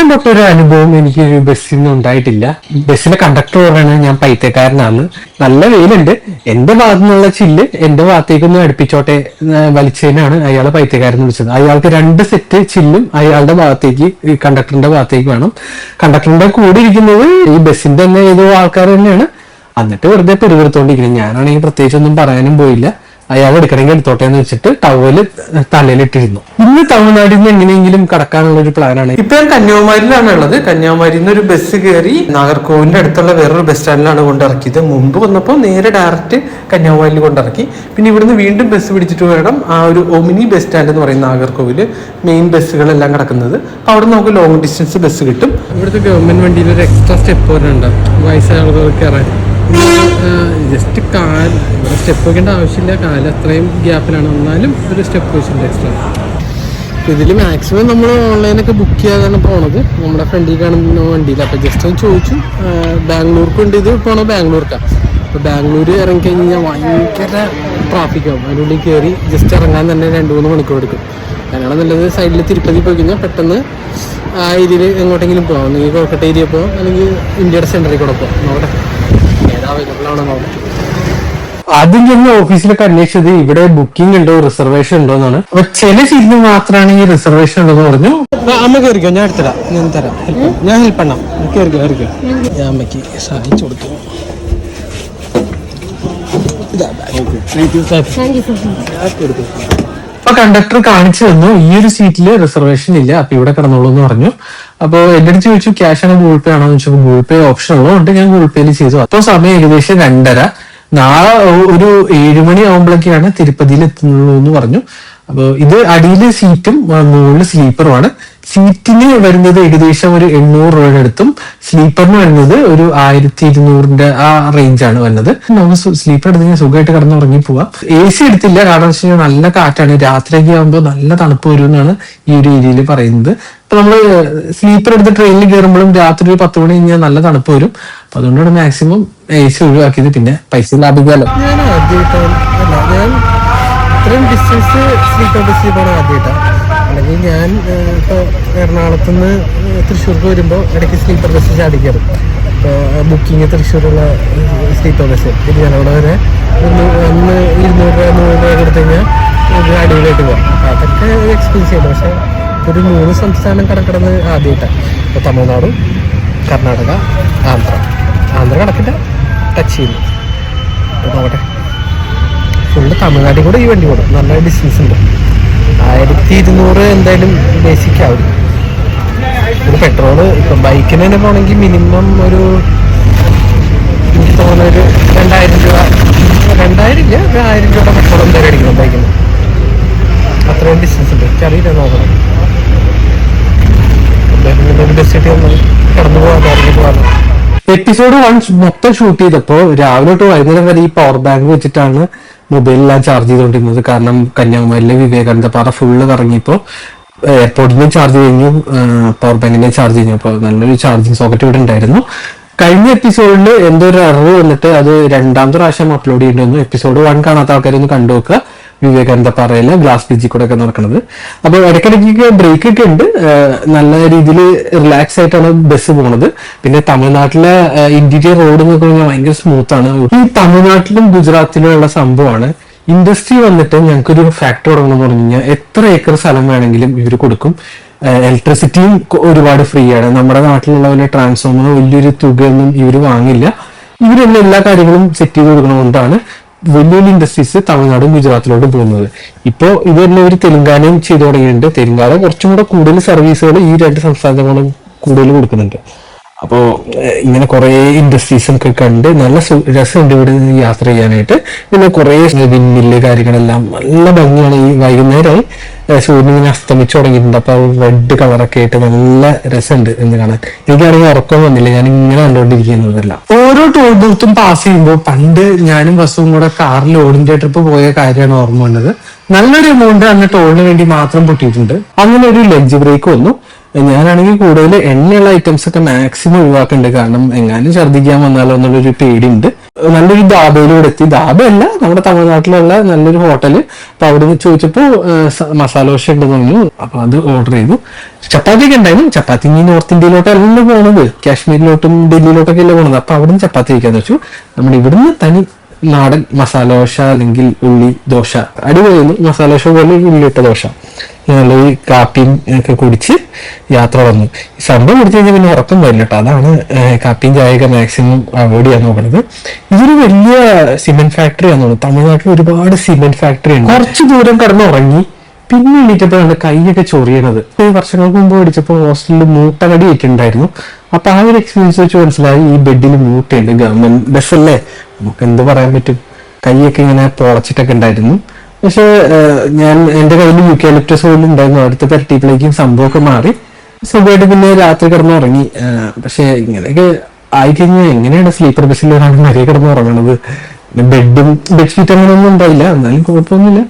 ഇത്രയും ഒരു അനുഭവം എനിക്ക് ബസ്സിൽ നിന്ന് ഉണ്ടായിട്ടില്ല. ബസ്സിലെ കണ്ടക്ടർ പറയുന്നത് ഞാൻ പൈത്തക്കാരനാണ് നല്ല വെയിലുണ്ട്. എന്റെ ഭാഗത്തു നിന്നുള്ള ചില്ല് എന്റെ ഭാഗത്തേക്കൊന്ന് അടുപ്പിച്ചോട്ടെ വലിച്ചതിനാണ് അയാളെ പൈത്തക്കാരൻ വിളിച്ചത്. അയാൾക്ക് രണ്ട് സെറ്റ് ചില്ലും അയാളുടെ ഭാഗത്തേക്ക് ഈ കണ്ടക്ടറിന്റെ ഭാഗത്തേക്ക് വേണം. കണ്ടക്ടറിന്റെ കൂടെ ഇരിക്കുന്നത് ഈ ബസ്സിന്റെ തന്നെ ഏതോ ആൾക്കാർ തന്നെയാണ്. എന്നിട്ട് വെറുതെ പെരുവിടുത്തോണ്ടിരിക്കുന്നത് ഞാനാണെങ്കിൽ പ്രത്യേകിച്ച് ഒന്നും പറയാനും പോയില്ല. അയാൾ എടുക്കണമെങ്കിൽ എടുത്തോട്ടെ എന്ന് വെച്ചിട്ട് ടവൽ തലയിലിട്ടിരുന്നു. ഇന്ന് തമിഴ്നാട്ടിൽ നിന്ന് എങ്ങനെയെങ്കിലും കടക്കാനുള്ള ഒരു പ്ലാനാണ് ഇപ്പൊ ഞാൻ കന്യാകുമാരിയിലാണ് ഉള്ളത്. കന്യാകുമാരിയിൽ നിന്ന് ഒരു ബസ് കയറി നാഗർകോവിലിന്റെ അടുത്തുള്ള വേറൊരു ബസ് സ്റ്റാൻഡിലാണ് കൊണ്ടിറക്കിയത്. മുമ്പ് വന്നപ്പോൾ നേരെ ഡയറക്റ്റ് കന്യാകുമാരിയിൽ കൊണ്ടിറക്കി. പിന്നെ ഇവിടുന്ന് വീണ്ടും ബസ് പിടിച്ചിട്ട് വേണം ആ ഒരു ഒമിനി ബസ് സ്റ്റാൻഡ് എന്ന് പറയുന്ന നാഗർകോവിൽ മെയിൻ ബസ്സുകളെല്ലാം കിടക്കുന്നത്. അപ്പൊ അവിടെ നമുക്ക് ലോങ് ഡിസ്റ്റൻസ് ബസ് കിട്ടും. ഇവിടുത്തെ ഗവൺമെന്റ് വണ്ടിയിൽ ഒരു എക്സ്ട്രാ സ്റ്റെപ്പ് വരുന്നുണ്ട് വയസ്സായ ആളുകൾക്ക് കയറാൻ ജസ്റ്റ് കാൽ ഇവിടെ സ്റ്റെപ്പ് വെക്കേണ്ട ആവശ്യമില്ല. കാൽ അത്രയും ഗ്യാപ്പിലാണ് എന്നാലും ഒരു സ്റ്റെപ്പ് വെച്ചിട്ടുണ്ട് എക്സ്ട്രാ ഇതിൽ മാക്സിമം നമ്മൾ ഓൺലൈനൊക്കെ ബുക്ക് ചെയ്യാതാണ് പോണത്. നമ്മുടെ ഫ്രണ്ടിൽ കാണുന്ന വണ്ടിയിൽ അപ്പോൾ ജസ്റ്റ് ഒന്ന് ചോദിച്ചു. ബാംഗ്ലൂർക്ക് ഉണ്ട്. ഇത് പോണത് ബാംഗ്ലൂർക്കാണ് അപ്പോൾ ബാംഗ്ലൂർ ഇറങ്ങിക്കഴിഞ്ഞ് കഴിഞ്ഞാൽ ഭയങ്കര ട്രാഫിക് ആവും. അതിന്റെ ഉള്ളിൽ കയറി ജസ്റ്റ് ഇറങ്ങാൻ തന്നെ രണ്ട് മൂന്ന് മണിക്കൂർ എടുക്കും. അതിനാണ് നല്ലത്. സൈഡിൽ തിരുപ്പതി പോയി കഴിഞ്ഞാൽ പെട്ടെന്ന് ആ ഏരിയയിൽ എങ്ങോട്ടെങ്കിലും പോകാം അല്ലെങ്കിൽ കോൽക്കട്ട ഏരിയ പോകാം അല്ലെങ്കിൽ ഇന്ത്യയുടെ സെന്ററിൽ കൂടെ പോകാം നോക്കട്ടെ അവൈലബിൾ ആണെന്ന് ആദ്യം ചെന്ന് ഓഫീസിലൊക്കെ അന്വേഷിച്ചത് ഇവിടെ ബുക്കിംഗ് ഉണ്ടോ റിസർവേഷൻ ഉണ്ടോ എന്നാണ്. അപ്പൊ ചില സീറ്റിന് മാത്രമാണ് ഈ റിസർവേഷൻ ഉണ്ടെന്ന് പറഞ്ഞു. അമ്മ കയറിക്കോ ഞാൻ എടുത്തരാം. ഞാൻ തരാം. ഞാൻ ഹെൽപ്പ് എണ്ണം കയറിക്കോ കയറിക്കോ ഞാൻ അമ്മയ്ക്ക് സഹായിച്ചു കൊടുത്തു. താങ്ക് യു താങ്ക് അപ്പൊ കണ്ടക്ടർ കാണിച്ചു തന്നു. ഈ ഒരു സീറ്റിൽ റിസർവേഷൻ ഇല്ല. അപ്പൊ ഇവിടെ കിടന്നോളൂ എന്ന് പറഞ്ഞു. അപ്പൊ എന്റെ അടുത്ത് ചോദിച്ചു ക്യാഷ് ആണോ ഗൂഗിൾ പേ ആണോ എന്ന് ചോദിച്ചപ്പോൾ ഗൂഗിൾ പേ ഓപ്ഷൻ ഉള്ളതുകൊണ്ട് ഞാൻ ഗൂഗിൾ പേയിൽ ചെയ്തു. അപ്പോൾ സമയം ഏകദേശം രണ്ടര. നാളെ ഒരു ഏഴുമണി ആകുമ്പോഴൊക്കെയാണ് തിരുപ്പതിയിൽ എത്തുന്നുള്ളൂ എന്ന് പറഞ്ഞു. അപ്പൊ ഇത് അടിയിലെ സീറ്റും മുകളിൽ സ്ലീപ്പറുമാണ് സീറ്റിന് വരുന്നത് ഏകദേശം ഒരു എണ്ണൂറ് രൂപയുടെ അടുത്തും സ്ലീപ്പറിന് വരുന്നത് ഒരു ആയിരത്തി ഇരുന്നൂറിന്റെ ആ റേഞ്ചാണ് വരുന്നത്. നമ്മൾ സ്ലീപ്പർ എടുത്ത് കഴിഞ്ഞാൽ സുഖമായിട്ട് കിടന്ന് ഉറങ്ങി പോവാം. എ സി എടുത്തില്ല കാരണം വെച്ച് കഴിഞ്ഞാൽ നല്ല കാറ്റാണ്. രാത്രിയൊക്കെ ആകുമ്പോൾ നല്ല തണുപ്പ് വരും എന്നാണ് ഈ ഒരു ഏരിയയിൽ പറയുന്നത്. ഇപ്പൊ നമ്മൾ സ്ലീപ്പർ എടുത്ത് ട്രെയിനിൽ കയറുമ്പോഴും രാത്രി ഒരു പത്ത് മണി കഴിഞ്ഞാൽ നല്ല തണുപ്പ് വരും. അപ്പൊ അതുകൊണ്ടാണ് മാക്സിമം എ സി ഒഴിവാക്കിയത്. പിന്നെ പൈസ ലാഭിക്കാമല്ലോ ഇത്രയും ഡിസ്റ്റൻസ് സ്ലീപ്പർ ബസ്സിൽ പോകണം ആദ്യമായിട്ടാണ് അല്ലെങ്കിൽ ഞാൻ ഇപ്പോൾ എറണാകുളത്ത് നിന്ന് തൃശ്ശൂർക്ക് വരുമ്പോൾ ഇടയ്ക്ക് സ്ലീപ്പർ ബസ് ചാടിക്കാറ്. ഇപ്പോൾ ബുക്കിംഗ് തൃശ്ശൂരുള്ള സ്ലീപ്പർ ബസ് ഇത് ഞങ്ങളുടെ വരെ ഒന്ന് ഒന്ന് ഇരുന്നൂറ് രൂപ നൂറ് രൂപ കൊടുത്തു കഴിഞ്ഞാൽ ഒരു അടിപൊളിയായിട്ട് പോകാം അപ്പോൾ അതൊക്കെ എക്സ്പീരിയൻസ് ചെയ്തു പക്ഷേ ഒരു മൂന്ന് സംസ്ഥാനം കടക്കിടന്ന് ആദ്യമായിട്ടാണ് ഇപ്പോൾ തമിഴ്നാട് കർണാടക ആന്ധ്ര. ആന്ധ്ര കടക്കില്ല ടച്ച് ചെയ്യുന്നു അപ്പോൾ നോക്കട്ടെ. ഫുള്ള് തമിഴ്നാട്ടിൽ കൂടെ ഈ വണ്ടി കൂടും നല്ല ഡിസ്റ്റൻസ് ഉണ്ട്. ആയിരത്തി ഇരുന്നൂറ് എന്തായാലും ബേസിക് ആവും. ഒരു പെട്രോൾ ഇപ്പൊ ബൈക്കിന് തന്നെ പോകണമെങ്കിൽ മിനിമം ഒരു എനിക്ക് തോന്നുന്ന ഒരു രണ്ടായിരം രൂപ. രണ്ടായിരം ഇല്ല ഒരു ആയിരം രൂപ പെട്രോൾ എന്തായാലും അടിക്കണം ബൈക്കിന് അത്രയും ഡിസ്റ്റൻസ് ഉണ്ട്. എനിക്കറിയില്ല നോക്കണം ബസ് കിട്ടി ഒന്ന് കടന്നു പോകാതെ ഇറങ്ങി പോകാതെ എപ്പിസോഡ് വൺ മൊത്തം ഷൂട്ട് ചെയ്തപ്പോ രാവിലെ തൊട്ട് വൈകുന്നേരം വരെ ഈ പവർ ബാങ്ക് വെച്ചിട്ടാണ് മൊബൈലെല്ലാം ചാർജ് ചെയ്തുകൊണ്ടിരുന്നത് കാരണം കന്യാകുമാരിയിലെ വിവേകാനന്ദ പാറ ഫുള്ള് കറങ്ങിയപ്പോൾ എയർപോർട്ടിന് ചാർജ് കഴിഞ്ഞു. പവർ ബാങ്കിനെ ചാർജ് കഴിഞ്ഞു. അപ്പോൾ നല്ലൊരു ചാർജിങ് സോക്കറ്റ് ഇവിടെ ഉണ്ടായിരുന്നു. കഴിഞ്ഞ എപ്പിസോഡിൽ എന്തോ ഒരു എറർ വന്നിട്ട് അത് രണ്ടാമത്തെ പ്രാവശ്യം അപ്ലോഡ് ചെയ്യേണ്ടി വന്നു എപ്പിസോഡ് വൺ കാണാത്ത ആൾക്കാരൊന്ന് കണ്ടു നോക്കുക വിവേകാനന്ദ പാറയിലെ? ഗ്ലാസ് ബ്രിഡ്ജിൽ കൂടെ ഒക്കെ നടക്കുന്നത് അപ്പോൾ ഇടയ്ക്കിടയ്ക്ക് ബ്രേക്ക് ഒക്കെ ഉണ്ട്. നല്ല രീതിയിൽ റിലാക്സ് ആയിട്ടാണ് ബസ് പോണത്. പിന്നെ തമിഴ്നാട്ടിലെ ഇന്റീരിയർ റോഡ് എന്നൊക്കെ പറഞ്ഞാൽ ഭയങ്കര സ്മൂത്ത് ആണ്. ഈ തമിഴ്നാട്ടിലും ഗുജറാത്തിലും ഉള്ള സംഭവമാണ്. ഇൻഡസ്ട്രി വന്നിട്ട് ഞങ്ങൾക്കൊരു ഫാക്ടറി തുടങ്ങണം എന്ന് പറഞ്ഞു കഴിഞ്ഞാൽ എത്ര ഏക്കർ സ്ഥലം വേണമെങ്കിലും ഇവർ കൊടുക്കും. ഇലക്ട്രിസിറ്റിയും ഒരുപാട് ഫ്രീ ആണ്. നമ്മുടെ നാട്ടിലുള്ള പോലെ ട്രാൻസ്ഫോമർ വലിയൊരു തുകയൊന്നും ഇവർ വാങ്ങില്ല. ഇവരെല്ലാം എല്ലാ കാര്യങ്ങളും സെറ്റ് ചെയ്ത് കൊടുക്കുന്നതുകൊണ്ടാണ് വലിയ ഇൻഡസ്ട്രീസ് തമിഴ്നാടും ഗുജറാത്തിലോട്ടും പോകുന്നത്. ഇപ്പോൾ ഇത് തന്നെ ഒരു തെലുങ്കാനയും ചെയ്തു തുടങ്ങിയിട്ടുണ്ട്. തെലുങ്കാന കുറച്ചും കൂടെ കൂടുതൽ സർവീസുകൾ ഈ രണ്ട് സംസ്ഥാനങ്ങളും കൂടുതൽ കൊടുക്കുന്നുണ്ട്. അപ്പോൾ ഇങ്ങനെ കുറേ ഇൻഡസ്ട്രീസ് ഒക്കെ കണ്ട് നല്ല രസമുണ്ട് ഇവിടെ യാത്ര ചെയ്യാനായിട്ട്. പിന്നെ കുറേ വിൻമില്ല് കാര്യങ്ങളെല്ലാം നല്ല ഭംഗിയാണ് ഈ വൈകുന്നേരമായി സൂര്യൻ ഇങ്ങനെ അസ്തമിച്ചു തുടങ്ങിയിട്ടുണ്ട്. അപ്പോൾ റെഡ് കളറൊക്കെ ആയിട്ട് നല്ല രസമുണ്ട് എന്ന് കാണാൻ. എനിക്കാണെങ്കിൽ ഉറക്കം വന്നില്ല. ഞാൻ ഇങ്ങനെ കണ്ടുകൊണ്ടിരിക്കുന്നതല്ല ഓരോ ടോൾ ബൂത്തും പാസ് ചെയ്യുമ്പോൾ പണ്ട് ഞാനും ബസ്സും കൂടെ കാറിൽ ഇന്ത്യ ട്രിപ്പ് പോയ കാര്യമാണ് ഓർമ്മ വന്നത്. നല്ലൊരു എമൗണ്ട് അന്ന് ടോളിന് വേണ്ടി മാത്രം പൊട്ടിയിട്ടുണ്ട്. അങ്ങനെ ഒരു ലഞ്ച് ബ്രേക്ക് വന്നു. ഞാനാണെങ്കിൽ കൂടുതൽ എണ്ണയുള്ള ഐറ്റംസ് ഒക്കെ മാക്സിമം ഒഴിവാക്കുന്നുണ്ട് കാരണം എങ്ങാനും ഛർദ്ദിക്കാൻ വന്നാലോ എന്നുള്ളൊരു പേടിയുണ്ട്. നല്ലൊരു ധാബയിലൂടെ എത്തി. ധാബയല്ല നമ്മുടെ തമിഴ്നാട്ടിലുള്ള നല്ലൊരു ഹോട്ടൽ അപ്പൊ അവിടെ നിന്ന് ചോദിച്ചപ്പോ മസാല ദോശ ഉണ്ടെന്ന് പറഞ്ഞു. അപ്പൊ അത് ഓർഡർ ചെയ്തു. ചപ്പാത്തി ഒക്കെ ഉണ്ടായിരുന്നു. ചപ്പാത്തി ഇനി നോർത്ത് ഇന്ത്യയിലോട്ടല്ല പോണത്. കാശ്മീരിലോട്ടും ഡൽഹിയിലോട്ടൊക്കെ അല്ലേ പോണത്. അപ്പൊ അവിടുന്ന് ചപ്പാത്തി കഴിക്കാന്ന് വെച്ചു. നമ്മൾ ഇവിടുന്ന് തനി നാടൻ മസാല ദോശ അല്ലെങ്കിൽ ഉള്ളി ദോശ. അടിപൊളിയായിരുന്നു. മസാല ദോശ പോലെ ഉള്ളിയിട്ട ദോശ. ഈ കാപ്പിയും ഒക്കെ കുടിച്ച് യാത്ര വന്നു. സംഭവം കുടിച്ചു കഴിഞ്ഞാൽ പിന്നെ ഉറക്കം വരില്ല കേട്ടോ അതാണ് കാപ്പിയും ചായയൊക്കെ മാക്സിമം അവോയ്ഡ് ചെയ്യാൻ നോക്കുന്നത് ഇതൊരു വലിയ സിമെന്റ് ഫാക്ടറി ആണെന്ന് തോന്നുന്നു. തമിഴ്നാട്ടിൽ ഒരുപാട് സിമെന്റ് ഫാക്ടറി ഉണ്ട്. കുറച്ച് ദൂരം കടന്ന് ഉറങ്ങി പിന്നെ എണീറ്റപ്പോഴാണ് കൈയൊക്കെ ചൊറിയണത്. ഈ വർഷങ്ങൾക്ക് മുമ്പ് പഠിച്ചപ്പോൾ ഹോസ്റ്റലിൽ മൂട്ടകടി ഏറ്റുണ്ടായിരുന്നു അപ്പൊ ആ ഒരു എക്സ്പീരിയൻസ് വെച്ച് മനസ്സിലായി ഈ ബെഡിൽ മൂട്ടയുണ്ട്. ഗവൺമെന്റ് ബസ് അല്ലേ? നമുക്ക് എന്ത് പറയാൻ പറ്റും? കൈയൊക്കെ ഇങ്ങനെ പൊളച്ചിട്ടൊക്കെ ഉണ്ടായിരുന്നു. പക്ഷെ ഞാൻ എന്റെ കയ്യിൽ യൂക്കാലിപ്റ്റസ് പോലും ഉണ്ടായിരുന്നു. അടുത്ത പരട്ടിയപ്പോഴേക്കും സംഭവമൊക്കെ മാറി. സുഖമായിട്ട് പിന്നെ രാത്രി കിടന്ന് ഉറങ്ങി. പക്ഷെ ഇങ്ങനെയൊക്കെ ആയിക്കഴിഞ്ഞാൽ എങ്ങനെയാണ് സ്ലീപ്പർ ബസ്സിൽ ഒരാൾ നിറയെ കിടന്ന് ഉറങ്ങണത്? ബെഡും ബെഡ്ഷീറ്റ് അങ്ങനെയൊന്നും ഉണ്ടായില്ല. എന്നാലും കുഴപ്പമൊന്നുമില്ല.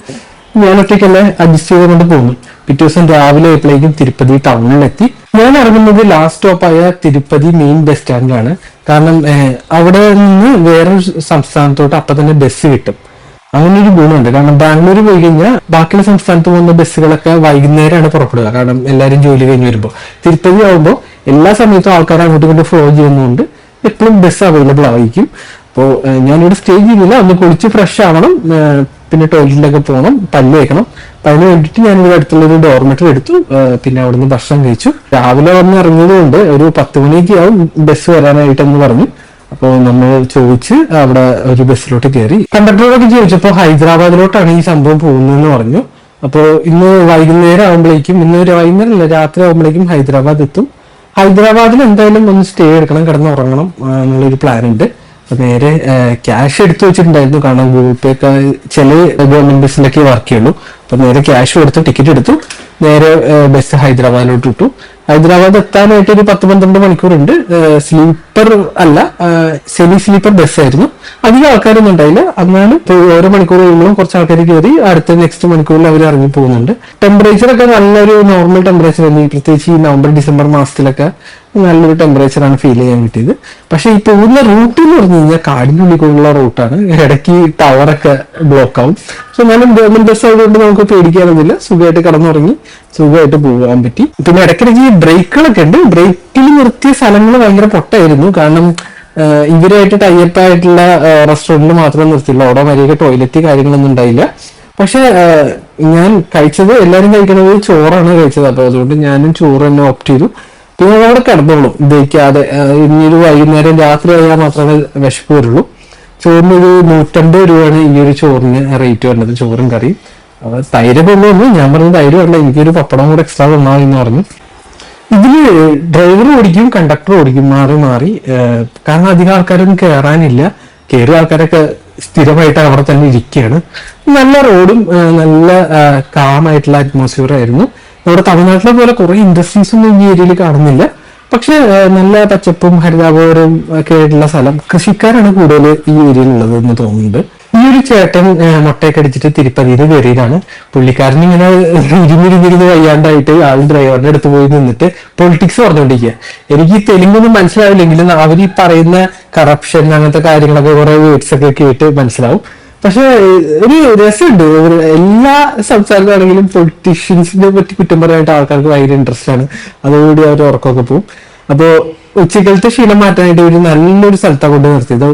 ഞാൻ ഒറ്റയ്ക്കല്ലേ അഡ്ജസ്റ്റ് ചെയ്തുകൊണ്ട് പോന്നു. പിറ്റേ ദിവസം രാവിലെ ആയപ്പോഴേക്കും തിരുപ്പതി ടൗണിലെത്തി. ഞാൻ ഇറങ്ങുന്നത് ലാസ്റ്റ് സ്റ്റോപ്പായ തിരുപ്പതി മെയിൻ ബസ് സ്റ്റാൻഡിലാണ് കാരണം അവിടെ നിന്ന് വേറൊരു സംസ്ഥാനത്തോട്ട് അപ്പൊ തന്നെ ബസ് കിട്ടും. അങ്ങനെ ഒരു ഗുണമുണ്ട്. കാരണം ബാംഗ്ലൂർ പോയി കഴിഞ്ഞാൽ ബാക്കിയുള്ള സംസ്ഥാനത്ത് പോകുന്ന ബസ്സുകളൊക്കെ വൈകുന്നേരമാണ് പുറപ്പെടുക. കാരണം എല്ലാവരും ജോലി കഴിഞ്ഞ് വരുമ്പോൾ തിരുപ്പതി ആവുമ്പോൾ എല്ലാ സമയത്തും ആൾക്കാർ അങ്ങോട്ടും ഇങ്ങോട്ടും ഫ്ലോ ചെയ്യുന്നതുകൊണ്ട് എപ്പോഴും ബസ് അവൈലബിൾ ആയിരിക്കും. അപ്പോൾ ഞാനിവിടെ സ്റ്റേ ചെയ്യുന്നില്ല ഒന്ന് കുളിച്ച് ഫ്രഷ് ആവണം. പിന്നെ ടോയ്ലറ്റിലൊക്കെ പോകണം പല്ല് വയ്ക്കണം വേണ്ടിയിട്ട് ഞാൻ ഇവിടെ അടുത്തുള്ള ഒരു ഡോർമെറ്റർ എടുത്തു പിന്നെ അവിടുന്ന് ഭക്ഷണം കഴിച്ചു. രാവിലെ വന്ന് ഇറങ്ങിയത് കൊണ്ട് ഒരു പത്ത് മണിയൊക്കെ ആവും ബസ് വരാനായിട്ടെന്ന് പറഞ്ഞു. അപ്പോൾ നമ്മൾ ചോദിച്ച് അവിടെ ഒരു ബസ്സിലോട്ട് കയറി കണ്ടക്ടറോടൊക്കെ ചോദിച്ചപ്പോൾ ഹൈദരാബാദിലോട്ടാണ് ഈ സംഭവം പോകുന്നതെന്ന് പറഞ്ഞു. അപ്പോൾ ഇന്ന് വൈകുന്നേരം ആകുമ്പോഴേക്കും ഇന്ന് ഒരു വൈകുന്നേരം അല്ല രാത്രി ആകുമ്പോഴേക്കും ഹൈദരാബാദ് എത്തും. ഹൈദരാബാദിൽ എന്തായാലും ഒന്ന് സ്റ്റേ എടുക്കണം കിടന്ന് ഉറങ്ങണം എന്നുള്ളൊരു പ്ലാൻ ഉണ്ട്. നേരെ ക്യാഷ് എടുത്തു വെച്ചിട്ടുണ്ടായിരുന്നു. കാരണം ഗൂഗിൾ പേ ഒക്കെ ചില ഗവൺമെന്റ് ബസ്സിലൊക്കെ വർക്ക് ചെയ്യുള്ളൂ. അപ്പൊ നേരെ ക്യാഷ് കൊടുത്ത് ടിക്കറ്റ് എടുത്തു. നേരെ ബസ് ഹൈദരാബാദിലോട്ട് വിട്ടു. ഹൈദരാബാദ് എത്താനായിട്ട് ഒരു പത്ത് പന്ത്രണ്ട് മണിക്കൂറുണ്ട് സ്ലീപ്പർ അല്ല സെമി സ്ലീപ്പർ ബസ് ആയിരുന്നു. അധികം ആൾക്കാരൊന്നും ഉണ്ടായില്ല. എന്നാലും ഓരോ മണിക്കൂർ കഴിയുമ്പോഴും കുറച്ച് ആൾക്കാർ കയറി അടുത്ത നെക്സ്റ്റ് മണിക്കൂറിൽ അവർ ഇറങ്ങി പോകുന്നുണ്ട്. ടെമ്പറേച്ചർ ഒക്കെ നല്ലൊരു നോർമൽ ടെമ്പറേച്ചർ ആയിരുന്നു. പ്രത്യേകിച്ച് ഈ നവംബർ ഡിസംബർ മാസത്തിലൊക്കെ. നല്ലൊരു ടെമ്പറേച്ചറാണ് ഫീൽ ചെയ്യാൻ കിട്ടിയത്. പക്ഷെ ഈ പോകുന്ന റൂട്ട് എന്ന് പറഞ്ഞു കഴിഞ്ഞാൽ കാടിന്റെ ഉള്ളിലുള്ള റൂട്ടാണ് ഇടയ്ക്ക് ടവറൊക്കെ ബ്ലോക്ക് ആവും. സോ എന്നാലും ഗവൺമെന്റ് ബസ് ആയതുകൊണ്ട് നമുക്ക് പേടിക്കാനൊന്നുമില്ല. സുഖമായിട്ട് കടന്നുറങ്ങി സുഖമായിട്ട് പോകാൻ പറ്റി. പിന്നെ ഇടയ്ക്കിടയ്ക്ക് ബ്രേക്കുകളൊക്കെ ഉണ്ട്. ബ്രേക്കിൽ നിർത്തിയ സ്ഥലങ്ങൾ ഭയങ്കര പൊട്ടായിരുന്നു കാരണം ഇവരായിട്ട് ടൈപ്പ് ആയിട്ടുള്ള റെസ്റ്റോറന്റിൽ മാത്രമേ നിർത്തിയുള്ളൂ അവിടെ മര്യാദ ടോയ്ലറ്റ് കാര്യങ്ങളൊന്നും ഉണ്ടായില്ല. പക്ഷെ ഞാൻ കഴിച്ചത് എല്ലാവരും കഴിക്കുന്നത് ചോറാണ് കഴിച്ചത്. അപ്പൊ അതുകൊണ്ട് ഞാനും ചോറ് തന്നെ ഓപ്റ്റ് ചെയ്തു. പിന്നെ അവിടെ കിടന്നോളും. ഇനി ഒരു വൈകുന്നേരം രാത്രി ആയാൽ മാത്രമേ വിശപ്പ് വരുള്ളൂ. ചോറിന് ഒരു നൂറ്റമ്പത് രൂപയാണ് ഈ ഒരു ചോറിന് റേറ്റ് വരുന്നത് ചോറും കറിയും. അപ്പൊ തൈര് കൊണ്ടുവന്നു ഞാൻ പറഞ്ഞു തൈര് അല്ല. എനിക്കൊരു പപ്പടം കൂടെ എക്സ്ട്രാ തന്നാ എന്ന് പറഞ്ഞു. ഇതിൽ ഡ്രൈവർ ഓടിക്കും കണ്ടക്ടർ ഓടിക്കും മാറി മാറി. കാരണം അധികം ആൾക്കാരൊന്നും കയറാനില്ല കയറിയ ആൾക്കാരൊക്കെ സ്ഥിരമായിട്ട് അവിടെ തന്നെ ഇരിക്കുകയാണ്. നല്ല റോഡും നല്ല കാമായിട്ടുള്ള അറ്റ്മോസ്ഫിയർ ആയിരുന്നു. നമ്മുടെ തമിഴ്നാട്ടിലെ പോലെ കുറെ ഇൻഡസ്ട്രീസ് ഒന്നും ഈ ഏരിയയിൽ കാണുന്നില്ല. പക്ഷെ നല്ല പച്ചപ്പും ഹരിതാപകരവും ഒക്കെ ആയിട്ടുള്ള സ്ഥലം കൃഷിക്കാരാണ് കൂടുതൽ ഈ ഏരിയയിലുള്ളത് എന്ന് തോന്നുന്നുണ്ട്. ഈ ഒരു ചേട്ടൻ മുട്ടയൊക്കെ അടിച്ചിട്ട് തിരുപ്പതിയിൽ കയറിയതാണ്. പുള്ളിക്കാരൻ ഇങ്ങനെ ഇരുന്നിരുന്നിരുന്ന് വയ്യാണ്ടായിട്ട് ആൾ ഡ്രൈവറിന്റെ അടുത്ത് പോയി നിന്നിട്ട് പൊളിറ്റിക്സ് പറഞ്ഞുകൊണ്ടിരിക്കുക എനിക്ക് ഈ തെലുങ്കൊന്നും മനസ്സിലാവില്ലെങ്കിലും അവർ ഈ പറയുന്ന കറപ്ഷൻ അങ്ങനത്തെ കാര്യങ്ങളൊക്കെ കുറെ വേർഡ്സ് ഒക്കെ കേട്ട് മനസ്സിലാവും. പക്ഷെ ഒരു രസമുണ്ട്. എല്ലാ സംസ്ഥാനത്താണെങ്കിലും പൊളിറ്റീഷ്യൻസിനെ പറ്റി കുറ്റം പറയാനായിട്ട് ആൾക്കാർക്ക് ഭയങ്കര ഇൻട്രസ്റ്റ് ആണ്. അതോടുകൂടി അവർ ഉറക്കമൊക്കെ പോകും അപ്പോ ഉച്ചക്കലത്തെ ക്ഷീണം മാറ്റാനായിട്ട് ഒരു നല്ലൊരു സ്ഥലത്താണ് കൊണ്ട് നിർത്തിയത്.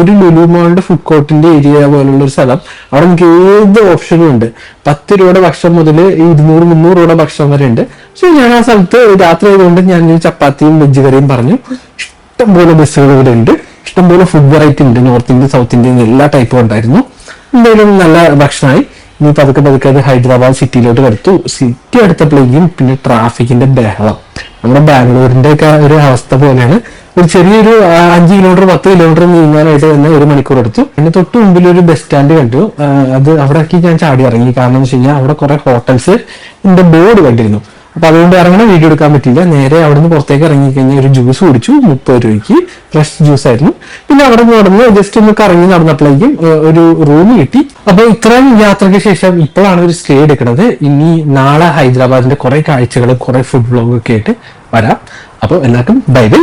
ഒരു ലുലുമോളുടെ ഫുഡ് കോർട്ടിന്റെ ഏരിയ പോലുള്ള ഒരു സ്ഥലം. അവിടെ നമുക്ക് ഏത് ഓപ്ഷനും ഉണ്ട്. പത്ത് രൂപയുടെ ഭക്ഷണം മുതൽ ഇരുന്നൂറ് മുന്നൂറ് രൂപയുടെ ഭക്ഷണം വരെ ഉണ്ട്. പക്ഷെ ഞാൻ ആ സ്ഥലത്ത് രാത്രി ആയതുകൊണ്ട് ഞാൻ ചപ്പാത്തിയും വെജ് കറിയും പറഞ്ഞു. ഇഷ്ടംപോലെ ബസ്സുകൾ ഇവിടെ ഉണ്ട്. ഇഷ്ടംപോലെ ഫുഡ് വെറൈറ്റി ഉണ്ട്. നോർത്ത് ഇന്ത്യൻ സൗത്ത് ഇന്ത്യൻ എല്ലാ ടൈപ്പും ഉണ്ടായിരുന്നു. എന്തായാലും നല്ല ഭക്ഷണമായി ഇനി പതുക്കെ പതുക്കെ അത് ഹൈദരാബാദ് സിറ്റിയിലോട്ട് എടുത്തു സിറ്റി അടുത്തപ്പോഴേക്കും പിന്നെ ട്രാഫിക്കിന്റെ ബഹളം. നമ്മുടെ ബാംഗ്ലൂരിന്റെ ഒക്കെ ഒരു അവസ്ഥ പോലെയാണ്. ഒരു ചെറിയൊരു അഞ്ച് കിലോമീറ്റർ പത്ത് കിലോമീറ്റർ നീങ്ങാനായിട്ട് തന്നെ ഒരു മണിക്കൂർ എടുത്തു. പിന്നെ തൊട്ട് മുമ്പിൽ ഒരു ബസ് സ്റ്റാൻഡ് കണ്ടു. അത് അവിടേക്ക് ഞാൻ ചാടി ഇറങ്ങി. കാരണം എന്ന് വെച്ച് കഴിഞ്ഞാൽ അവിടെ കുറെ ഹോട്ടൽസ് ബോർഡ് കണ്ടിരുന്നു. അപ്പൊ അതുകൊണ്ട് ഇറങ്ങണ വീഡിയോ എടുക്കാൻ പറ്റില്ല. നേരെ അവിടെ നിന്ന് പുറത്തേക്ക് ഇറങ്ങി കഴിഞ്ഞാൽ ഒരു ജ്യൂസ് കുടിച്ചു മുപ്പത് രൂപയ്ക്ക് ഫ്രഷ് ജ്യൂസ് ആയിരുന്നു. പിന്നെ അവിടെ നിന്ന് നടന്ന് ജസ്റ്റ് ഒന്ന് കറങ്ങി നടന്നപ്പോഴേക്കും ഒരു റൂം കിട്ടി. അപ്പൊ ഇത്രയും യാത്രയ്ക്ക് ശേഷം ഇപ്പോഴാണ് ഒരു സ്റ്റേ എടുക്കുന്നത്. ഇനി നാളെ ഹൈദരാബാദിന്റെ കുറെ കാഴ്ചകൾ കുറെ ഫുഡ് ബ്ലോഗ് ഒക്കെ ആയിട്ട് വരാം. അപ്പൊ എല്ലാവർക്കും ബൈ ബൈ